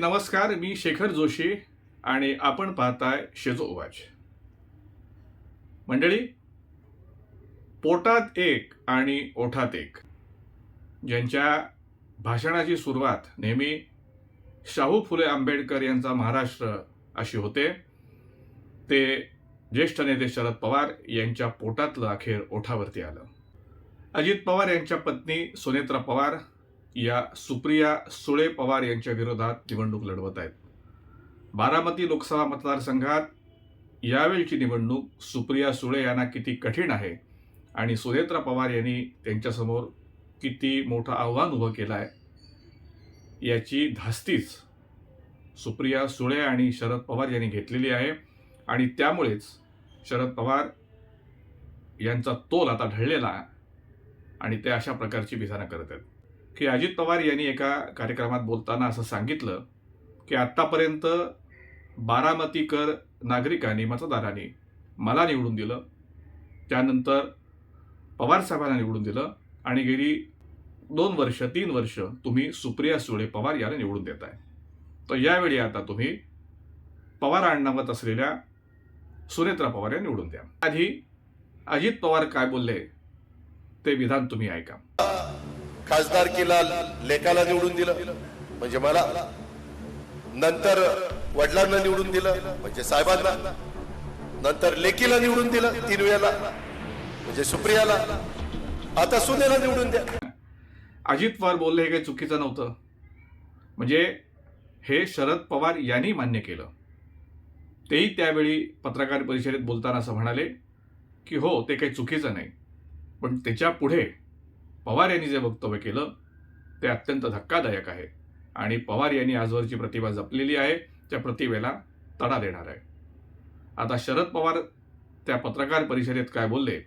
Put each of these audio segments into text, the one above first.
नमस्कार मी शेखर जोशी आणि आपण पाहताय शेजो उवाच. मंडळी पोटात एक आणि ओठात एक. ज्यांच्या भाषणाची सुरुवात नेहमी शाहू फुले आंबेडकर यांचा महाराष्ट्र अशी होते ते ज्येष्ठ नेते शरद पवार यांच्या पोटातलं अखेर ओठावरती आलं. अजित पवार यांच्या पत्नी सुनेत्रा पवार या सुप्रिया सुळे पवार यांच्या विरोधात निवडणूक लढवत आहेत. बारामती लोकसभा मतदारसंघात यावेळची निवडणूक सुप्रिया सुळे यांना किती कठीण आहे आणि सुनेत्रा पवार यांनी त्यांच्यासमोर किती मोठं आव्हान उभं केलं आहे याची धास्तीच सुप्रिया सुळे आणि शरद पवार यांनी घेतलेली आहे. आणि त्यामुळेच शरद पवार यांचा तोल आता ढळलेला आहे आणि ते अशा प्रकारची विधानं करत आहेत. की अजित पवार यांनी एका कार्यक्रमात बोलताना असं सांगितलं की आत्तापर्यंत बारामतीकर नागरिकांनी मतदारांनी मला निवडून दिलं त्यानंतर पवार साहेबांना निवडून दिलं आणि गेली दोन वर्ष तीन वर्ष तुम्ही सुप्रिया सुळे पवार याला निवडून देत आहे तर यावेळी आता तुम्ही पवार आडनावात असलेल्या सुनेत्रा पवार या निवडून द्या. आधी अजित पवार काय बोलले ते विधान तुम्ही ऐका. खासदारकीला लेकाला निवडून दिलं. म्हणजे मला नंतर वडिलांना निवडून दिलं म्हणजे साहेबांना. नंतर लेकीला निवडून दिलं तीन वेळेला. म्हणजे सुप्रियाला. आता सुनेला निवडून द्या. अजित पवार बोलले हे काही चुकीचं नव्हतं. म्हणजे हे शरद पवार यांनी मान्य केलं. तेही त्यावेळी पत्रकार परिषदेत बोलताना असं म्हणाले की हो ते काही चुकीचं नाही. पण त्याच्या पुढे पवार यांनी जे वक्तव्य केलं ते अत्यंत धक्कादायक आहे. आणि पवार यांनी आजवरची प्रतिभा जपलेली आहे त्या प्रतिभेला तडा देणार आहे. आता शरद पवार त्या पत्रकार परिषदेत काय बोलले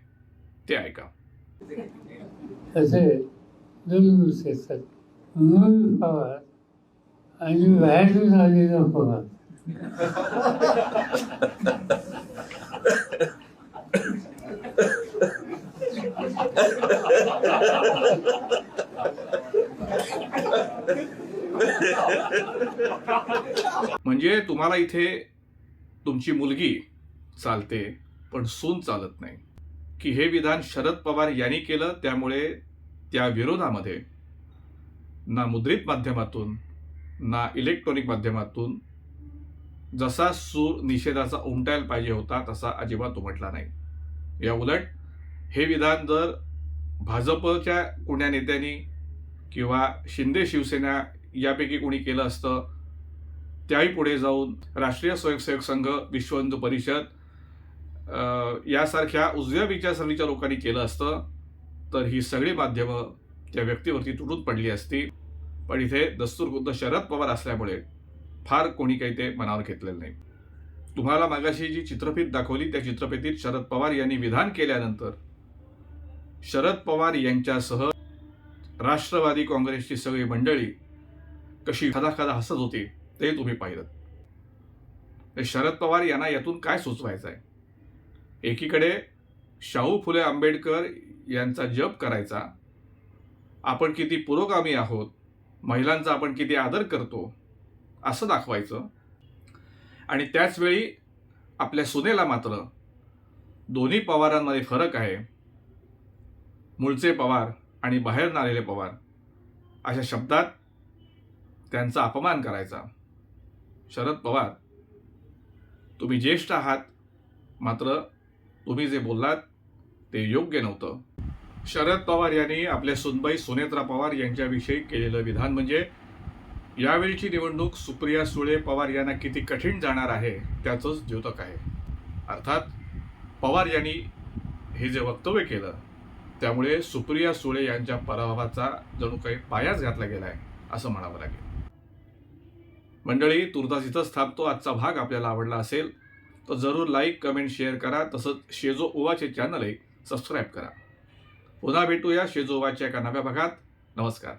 ते ऐका. असतात. पवार आणि बाहेरून आलेला पवार. म्हणजे तुम्हाला इथे तुमची मुलगी चालते पण सून चालत नाही. की हे विधान शरद पवार यांनी केलं त्यामुळे त्या विरोधामध्ये ना मुद्रित माध्यमातून ना इलेक्ट्रॉनिक माध्यमातून जसा सूर निषेधाचा उमटायला पाहिजे होता तसा अजिबात उमटला नाही. या उलट हे विधान जर भाजपच्या कुण्या नेत्यांनी किंवा शिंदे शिवसेना यापैकी कोणी केलं असतं त्याही पुढे जाऊन राष्ट्रीय स्वयंसेवक संघ विश्व हिंदू परिषद यासारख्या उजव्या विचारसरणीच्या लोकांनी केलं असतं तर ही सगळी माध्यमं त्या व्यक्तीवरती तुटून पडली असती पण इथे दस्तूरखुद्द शरद पवार असल्यामुळे फार कोणी काही ते मनावर घेतलेलं नाही. तुम्हाला मागाशी जी चित्रफित दाखवली त्या चित्रफितीत शरद पवार यांनी विधान केल्यानंतर शरद पवार यांच्यासह राष्ट्रवादी काँग्रेसची सगळी मंडळी कशी खदा खदा हसत होती ते तुम्ही पाहिलं. ते शरद पवार यांना यातून काय सुचवायचं आहे? एकीकडे शाहू फुले आंबेडकर यांचा जप करायचा आपण किती पुरोगामी आहोत महिलांचा आपण किती आदर करतो असं दाखवायचं. आणि त्याचवेळी आपल्या सुनेला मात्र दोन्ही पवारांमध्ये फरक आहे. मूळचे पवार आणि बाहेर आलेले पवार अशा शब्दात त्यांचा अपमान करायचा. शरद पवार तुम्ही ज्येष्ठ आहात मात्र तुम्ही जे बोललात ते योग्य नव्हतं. शरद पवार यांनी आपल्या सुनबाई सुनेत्रा पवार यांच्याविषयी केलेलं विधान म्हणजे यावेळीची निवडणूक सुप्रिया सुळे पवार यांना किती कठीण जाणार आहे त्याचंच द्योतक आहे. अर्थात पवार यांनी हे जे वक्तव्य केलं त्यामुळे सुप्रिया सुळे यांच्या पराभवाचा जणू काही पायाच घातला गेला आहे असं म्हणावं लागेल. मंडळी तुर्तास इथंच थांबतो आजचा भाग आपल्याला आवडला असेल तर जरूर लाईक कमेंट शेअर करा. तसंच शेजो ओवाचे चॅनलही सबस्क्राईब करा. पुन्हा भेटूया शेजो ओवाच्या एका नव्या भागात. नमस्कार.